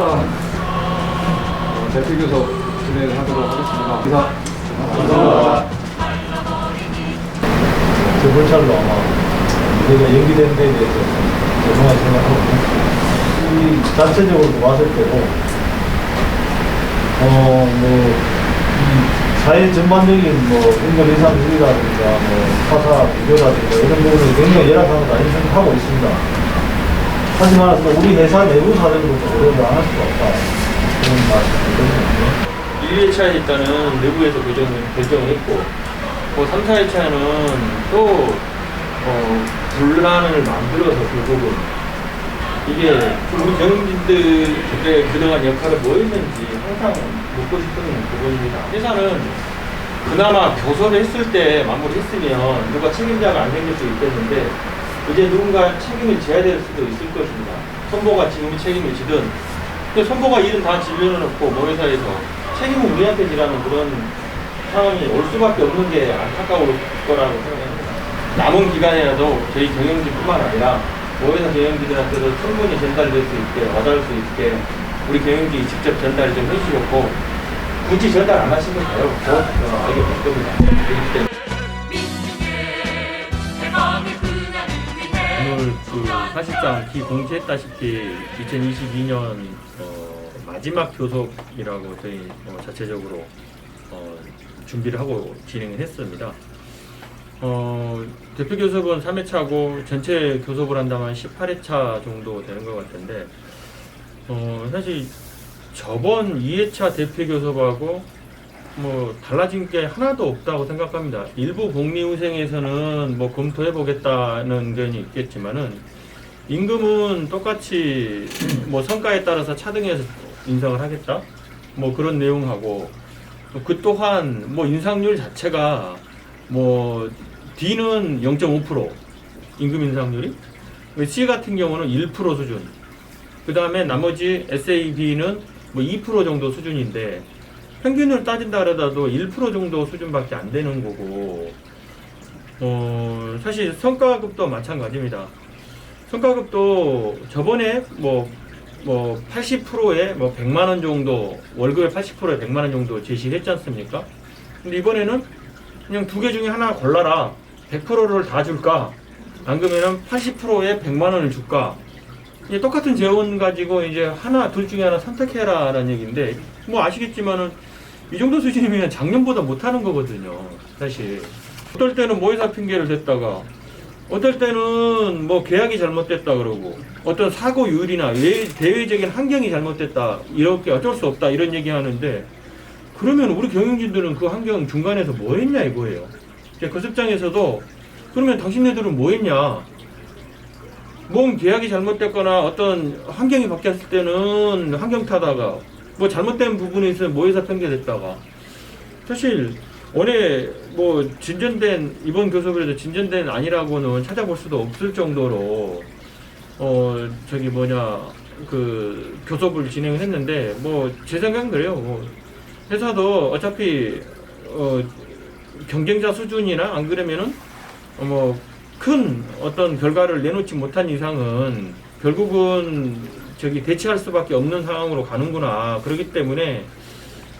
3차 대표 교섭 진행하도록 하겠습니다. 이상. 감사합니다. 두 번차로 아마 우리가 연기된 데에 대해서 죄송하게 생각하고 이 자체적으로 봤을 때도 어뭐 사회 전반적인 뭐 인권 인상주의라든가 뭐 파사 비교라든가 이런 부분을 굉장히 열악한 거 많이 생각하고 있습니다. 하지만 또 우리 회사 내부 사정도 고려를 안할 수가 없다. 그런 말씀드리거든요. 1, 2차에 일단은 내부에서 교정을, 결정을 했고, 뭐 3, 4회차는 또, 어, 분란을 만들어서 결국은 이게 우리 경영진들의 그동안 역할을 뭐 했는지 항상 묻고 싶은 부분입니다. 회사는 그나마 교섭을 했을 때 마무리했으면 누가 책임자가 안 생길 수 있겠는데 이제 누군가 책임을 져야 될 수도 있을 것입니다. 선보가 지금 책임을 지든 근데 선보가 일은 다 질려놓고 모회사에서 책임은 우리한테 지라는 그런 상황이 올 수밖에 없는 게 안타까울 거라고 생각합니다. 남은 기간이라도 저희 경영진뿐만 아니라 모회사 경영진들한테도 충분히 전달될 수 있게 와닿을 수 있게 우리 경영진이 직접 전달 좀 해주셨고 굳이 전달 안 하시면 돼요. 더 어, 알게 될 겁니다. 오늘 그 사실상 기 공지했다시피 2022년 어, 마지막 교섭이라고 저희 어, 자체적으로 어, 준비를 하고 진행을 했습니다. 어, 대표 교섭은 3회차고 전체 교섭을 한다면 18회차 정도 되는 것 같은데 어, 사실 저번 2회차 대표 교섭하고 뭐 달라진 게 하나도 없다고 생각합니다. 일부 복리후생에서는 뭐 검토해 보겠다는 의견이 있겠지만은 임금은 똑같이 뭐 성과에 따라서 차등해서 인상을 하겠다. 뭐 그런 내용하고 그 또한 뭐 인상률 자체가 뭐 D는 0.5% 임금 인상률이 C 같은 경우는 1% 수준. 그 다음에 나머지 SAB는 뭐 2% 정도 수준인데 평균을 따진다 그러다도 1% 정도 수준밖에 안 되는 거고 어 사실 성과급도 마찬가지입니다. 성과급도 저번에 뭐 뭐 80%에 뭐 100만 원 정도 월급의 80%에 100만 원 정도 제시를 했지 않습니까? 근데 이번에는 그냥 두 개 중에 하나 골라라. 100%를 다 줄까? 안 그러면은 80%에 100만 원을 줄까? 똑같은 재원 가지고 이제 하나 둘 중에 하나 선택해라라는 얘기인데 뭐 아시겠지만은 이 정도 수준이면 작년보다 못하는 거거든요. 사실 어떨 때는 모의사 핑계를 댔다가 어떨 때는 뭐 계약이 잘못됐다 그러고 어떤 사고율이나 외, 대외적인 환경이 잘못됐다 이렇게 어쩔 수 없다 이런 얘기 하는데 그러면 우리 경영진들은 그 환경 중간에서 뭐 했냐 이거예요. 거습장에서도 그러면 당신네들은 뭐 했냐 뭔 계약이 잘못됐거나 어떤 환경이 바뀌었을 때는 환경 타다가 뭐 잘못된 부분이 있으면 모의사 핑계댔다가 사실 원래 뭐 진전된 이번 교섭에도 진전된 아니라고는 찾아볼 수도 없을 정도로 어 저기 뭐냐 그 교섭을 진행을 했는데 뭐 제 생각은 그래요. 뭐 회사도 어차피 어 경쟁자 수준이나 안 그러면은 어, 뭐큰 어떤 결과를 내놓지 못한 이상은 결국은 저기 대치할 수밖에 없는 상황으로 가는구나. 그렇기 때문에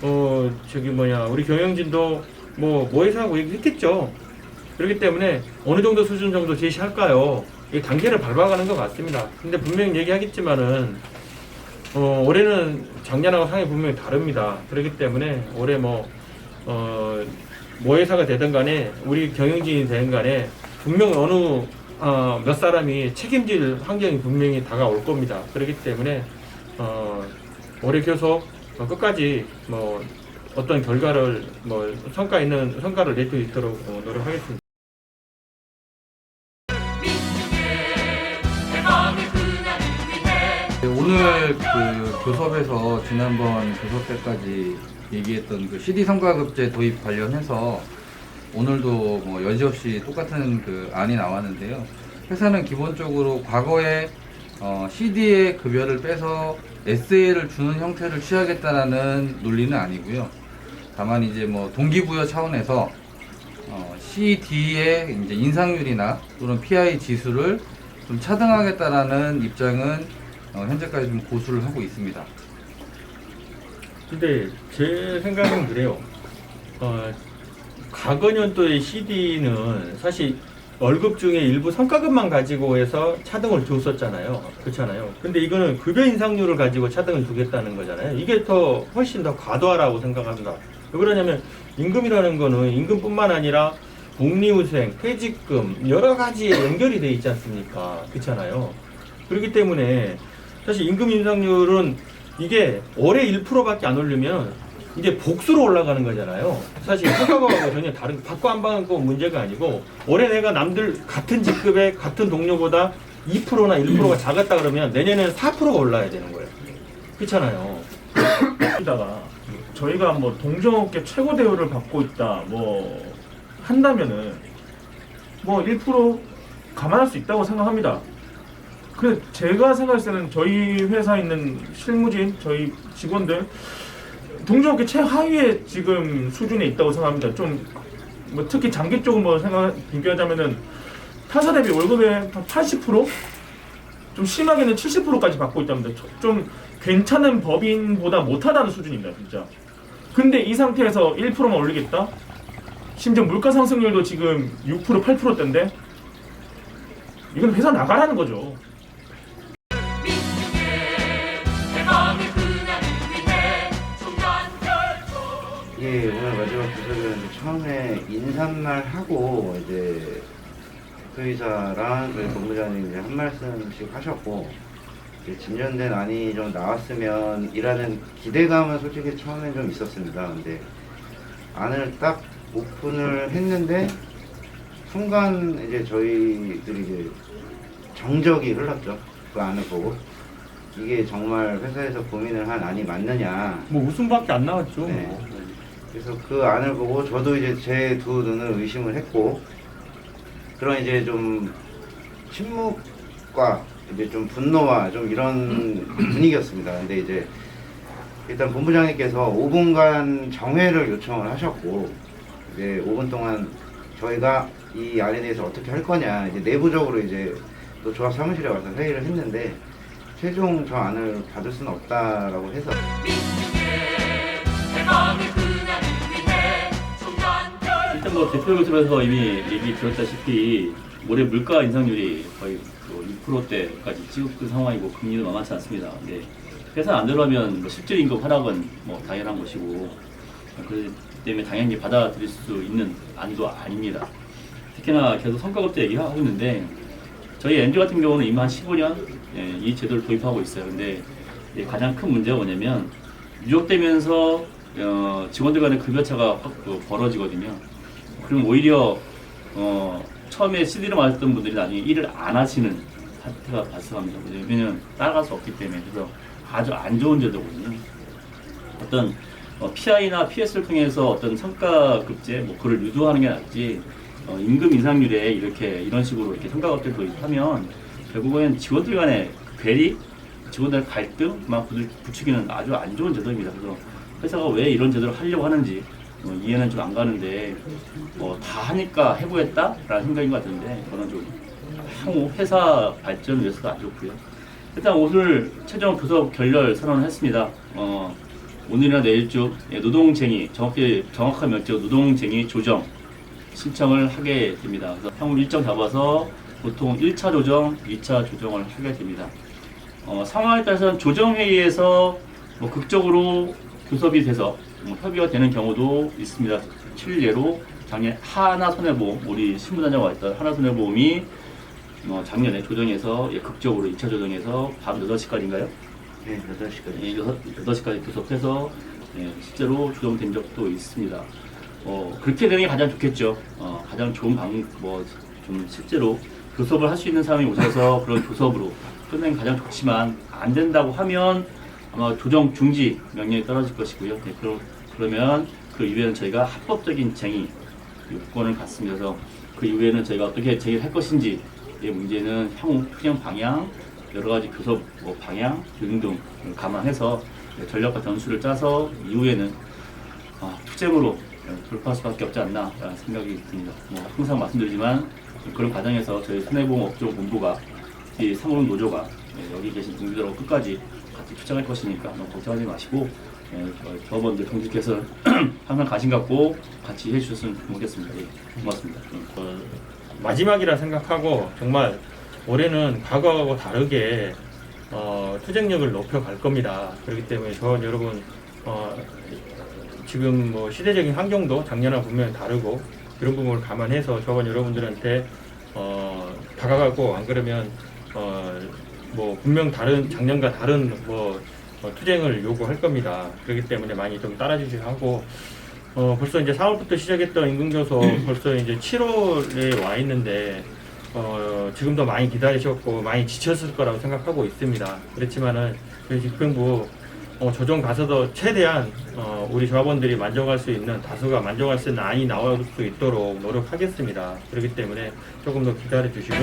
어 저기 뭐냐 우리 경영진도 뭐 모회사하고 얘기했겠죠. 그렇기 때문에 어느 정도 수준 정도 제시할까요? 이 단계를 밟아가는 것 같습니다. 근데 분명히 얘기하겠지만은 어 올해는 작년하고 상황이 분명히 다릅니다. 그렇기 때문에 올해 뭐 어, 모회사가 되든 간에 우리 경영진이 되든 간에 분명 어느 어, 몇 사람이 책임질 환경이 분명히 다가올 겁니다. 그렇기 때문에 어, 올해 교섭 어, 끝까지 뭐 어떤 결과를 뭐 성과 있는 성과를 낼 수 있도록 어, 노력하겠습니다. 네, 오늘 그 교섭에서 지난번 교섭 때까지 얘기했던 그 CD 성과급제 도입 관련해서 오늘도 뭐 여지 없이 똑같은 그 안이 나왔는데요. 회사는 기본적으로 과거에 어, CD의 급여를 빼서 SA를 주는 형태를 취하겠다라는 논리는 아니고요. 다만 이제 뭐 동기부여 차원에서 어, CD의 이제 인상률이나 또는 PI 지수를 좀 차등하겠다라는 입장은 어, 현재까지 좀 고수를 하고 있습니다. 근데 제 생각은 그래요. 어, 과거 년도의 CD는 사실 월급 중에 일부 성과급만 가지고 해서 차등을 줬었잖아요. 그렇잖아요. 근데 이거는 급여 인상률을 가지고 차등을 주겠다는 거잖아요. 이게 더 훨씬 더 과도하라고 생각합니다. 왜 그러냐면 임금이라는 거는 임금뿐만 아니라 복리후생, 퇴직금 여러 가지에 연결이 돼 있지 않습니까? 그렇잖아요. 그렇기 때문에 사실 임금 인상률은 이게 올해 1%밖에 안 오르면 이제 복수로 올라가는 거잖아요. 사실 성과급하고 전혀 다른 받고 안 받고 문제가 아니고 올해 내가 남들 같은 직급의 같은 동료보다 2%나 1%가 작았다 그러면 내년에는 4%가 올라야 되는 거예요. 그렇잖아요. 다가 저희가 뭐 동종업계 최고 대우를 받고 있다 뭐 한다면은 뭐 1% 감안할 수 있다고 생각합니다. 그 제가 생각했을 때는 저희 회사에 있는 실무진 저희 직원들 동종업계 최하위에 지금 수준에 있다고 생각합니다. 좀 뭐 특히 장기 쪽은 뭐 생각 비교하자면은 타사 대비 월급의 한 80%? 좀 심하게는 70%까지 받고 있답니다. 저- 좀 괜찮은 법인보다 못하다는 수준입니다, 진짜. 근데 이 상태에서 1%만 올리겠다? 심지어 물가 상승률도 지금 6% 8%대인데 이건 회사 나가라는 거죠. 예, 오늘 마지막 주소는 처음에 인사말 하고 이제 대표이사랑 저희 본부장님 이제 한 말씀씩 하셨고 이제 진전된 안이 좀 나왔으면 이라는 기대감은 솔직히 처음엔 좀 있었습니다. 근데 안을 딱 오픈을 했는데 순간 이제 저희들이 이제 정적이 흘렀죠. 그 안을 보고 이게 정말 회사에서 고민을 한 안이 맞느냐 뭐 웃음밖에 안 나왔죠. 네. 뭐. 그래서 그 안을 보고 저도 이제 제 두 눈을 의심을 했고 그런 이제 좀 침묵과 이제 좀 분노와 좀 이런 분위기였습니다. 근데 이제 일단 본부장님께서 5분간 정회를 요청을 하셨고 이제 5분 동안 저희가 이 안에 대해서 어떻게 할 거냐 이제 내부적으로 이제 또 조합 사무실에 와서 회의를 했는데 최종 저 안을 받을 수는 없다라고 해서 일단 뭐 대표 교섭에서 이미 얘기 드렸다시피 올해 물가 인상률이 거의 그 6%대까지 찍은 상황이고 금리도 만만치 않습니다. 근데 회사 안 들어가면 뭐 실질 임금 하락은 뭐 당연한 것이고 그렇기 때문에 당연히 받아들일 수 있는 안도 아닙니다. 특히나 계속 성과급제 얘기하고 있는데 저희 엔지 같은 경우는 이미 한 15년 예, 이 제도를 도입하고 있어요. 근데 가장 큰 문제가 뭐냐면 누적되면서 어, 직원들 간의 급여차가 확 그, 벌어지거든요. 그럼 오히려 어, 처음에 CD를 맞았던 분들이 나중에 일을 안 하시는 사태가 발생합니다. 왜냐면 따라갈 수 없기 때문에 그래서 아주 안 좋은 제도거든요. 어떤 어, PI나 PS를 통해서 어떤 성과급제 뭐 그걸 유도하는 게 낫지 어, 임금 인상률에 이렇게 이런 식으로 이렇게 성과급제 도입하면 결국엔 직원들 간의 괴리, 직원들 갈등만 부추- 부추기는 아주 안 좋은 제도입니다. 그래서 회사가 왜 이런 제도를 하려고 하는지 어, 이해는 좀 안 가는데 어, 다 하니까 해보겠다라는 생각인 것 같은데 저는 좀 향후 회사 발전을 위해서도 안 좋고요. 일단 오늘 최종 교섭 결렬 선언을 했습니다. 어, 오늘이나 내일쯤 예, 노동쟁이 정확히 정확한 명칭 노동쟁이 조정 신청을 하게 됩니다. 그래서 향후 일정 잡아서 보통 1차 조정, 2차 조정을 하게 됩니다. 어, 상황에 따라서는 조정회의에서 뭐 극적으로 교섭이 돼서 뭐 협의가 되는 경우도 있습니다. 실례로 작년 하나 손해보험, 우리 신부단장과 있던 하나 손해보험이 어, 작년에 조정해서 예, 극적으로 2차 조정해서 밤 8시까지인가요? 네, 8시까지 예, 6, 8시까지 교섭해서 예, 실제로 조정된 적도 있습니다. 어, 그렇게 되는 게 가장 좋겠죠. 어, 가장 좋은 방, 뭐, 좀 실제로 교섭을 할 수 있는 사람이 오셔서 그런 교섭으로 끝내면 가장 좋지만 안 된다고 하면 아마 조정 중지 명령이 떨어질 것이고요. 네, 그러, 그러면 그 이후에는 저희가 합법적인 쟁의 요건을. 그래서 그 이후에는 저희가 어떻게 쟁의를 할 것인지 이 문제는 향후 투쟁 방향, 여러 가지 교섭 뭐 방향 등등 감안해서 전략과 전술을 짜서 이후에는 아, 투쟁으로 돌파할 수밖에 없지 않나라는 생각이 듭니다. 뭐 항상 말씀드리지만 그런 과정에서 저희 손해보험 업종 본부가 이 상호론 노조가 예, 여기 계신 동기들하고 끝까지 같이 투쟁할 것이니까 너무 걱정하지 마시고 예, 어, 조합원들 동지께서 항상 관심 갖고 같이 해주셨으면 좋겠습니다. 예, 고맙습니다. 예. 어, 마지막이라 생각하고 정말 올해는 과거하고 다르게 어, 투쟁력을 높여갈 겁니다. 그렇기 때문에 저원 여러분 어, 지금 뭐 시대적인 환경도 작년하고 분명히 다르고 그런 부분을 감안해서 저원 여러분들한테 어, 다가가고 안 그러면 어, 뭐 분명 다른 작년과 다른 뭐 어, 투쟁을 요구할 겁니다. 그렇기 때문에 많이 좀 따라주시고 하고 어, 벌써 이제 4월부터 시작했던 임금교섭 벌써 이제 7월에 와 있는데 어, 지금도 많이 기다리셨고 많이 지쳤을 거라고 생각하고 있습니다. 그렇지만은 저희 집행부 어, 조정 가서도 최대한 어, 우리 조합원들이 만족할 수 있는 다수가 만족할 수 있는 안이 나올 수 있도록 노력하겠습니다. 그렇기 때문에 조금 더 기다려 주시고